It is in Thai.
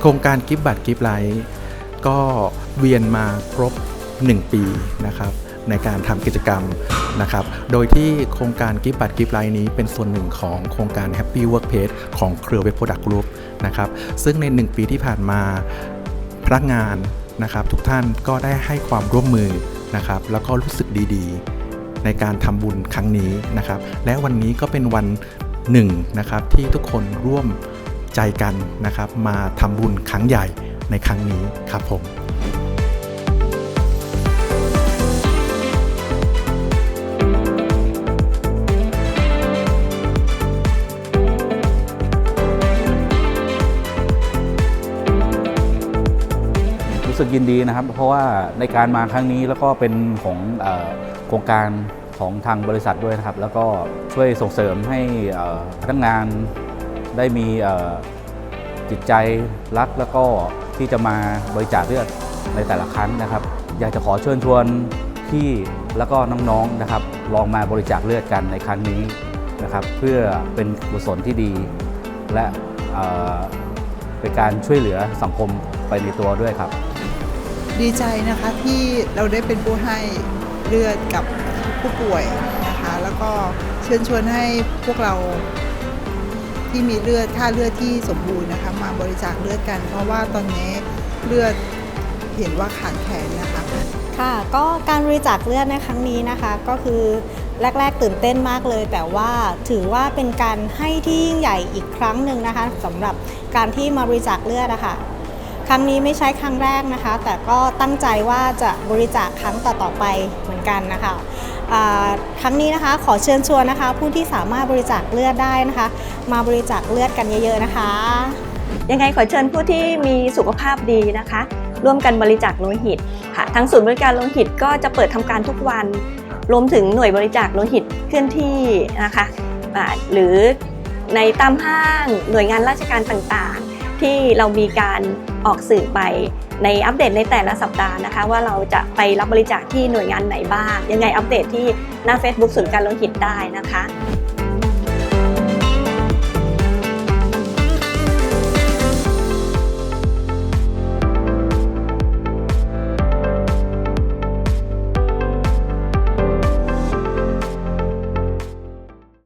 โครงการกิฟต์บัตรกิฟต์ไลท์ก็เวียนมาครบ 1 ปีนะครับในการทำกิจกรรมนะครับ โดยที่โครงการกิฟต์บัตรกิฟต์ไลท์นี้เป็นส่วนหนึ่งของโครงการ Happy Workplace ของเครือเว็บโปรดักต์กรุ๊ปนะครับ ซึ่งใน 1 ปีที่ผ่านมาพนักงานนะครับ ทุกท่านก็ได้ให้ความร่วมมือนะครับ แล้วก็รู้สึกดีๆ ในการทำบุญครั้งนี้นะครับ และวันนี้ก็เป็นวันหนึ่งนะครับที่ทุกคนร่วม ใจกันนะครับ มาทำบุญครั้งใหญ่ในครั้งนี้ครับผมรู้สึกยินดีนะครับ เพราะว่าในการมาครั้งนี้แล้วก็เป็นของโครงการของทางบริษัทด้วยนะครับ แล้วก็ช่วยส่งเสริมให้พนักงาน ได้มีจิตใจรักแล้วก็ที่จะมาบริจาคเลือดในแต่ละครั้งนะครับ อยากจะขอเชิญชวนพี่แล้วก็น้องๆนะครับ ลองมาบริจาคเลือดกันในครั้งนี้นะครับ เพื่อเป็นกุศลที่ดี และเเป็นการช่วยเหลือสังคมไปในตัวด้วยครับ ดีใจนะคะที่เราได้เป็นผู้ให้เลือดกับผู้ป่วยนะคะ แล้วก็เชิญชวนให้พวกเรา ที่มีเลือดค่าเลือดที่สมบูรณ์นะคะมาบริจาคเลือดกัน เพราะว่าตอนนี้เลือดเห็นว่าขาดแคลนนะคะ ค่ะ ก็การบริจาคเลือดในครั้งนี้นะคะ ก็คือแรก ๆ ตื่นเต้นมากเลย แต่ว่าถือว่าเป็นการให้ที่ยิ่งใหญ่อีกครั้งหนึ่งนะคะสำหรับการที่มาบริจาคเลือดนะคะครั้งนี้ไม่ใช่ครั้งแรกนะคะ แต่ก็ตั้งใจว่าจะบริจาคครั้งต่อๆไปเหมือนกันนะคะ ครั้งนี้นะคะขอเชิญชวนนะคะ ผู้ที่สามารถบริจาคเลือดได้นะคะ มาบริจาคเลือดกันเยอะ ๆนะคะ ยังไงขอเชิญผู้ที่มีสุขภาพดีนะคะ ร่วมกันบริจาคโลหิตค่ะทั้งศูนย์บริการโลหิตก็จะเปิดทำการทุกวันรวมถึงหน่วยบริจาคโลหิตเคลื่อนที่นะคะหรือในตามห้างหน่วยงานราชการต่างๆ ที่เรามีการออกสื่อไป ในอัปเดตในแต่ละสัปดาห์นะคะ ว่าเราจะไปรับบริจาคที่หน่วยงานไหนบ้าง ยังไงอัปเดตที่หน้า Facebook ศูนย์การโลหิตได้นะคะ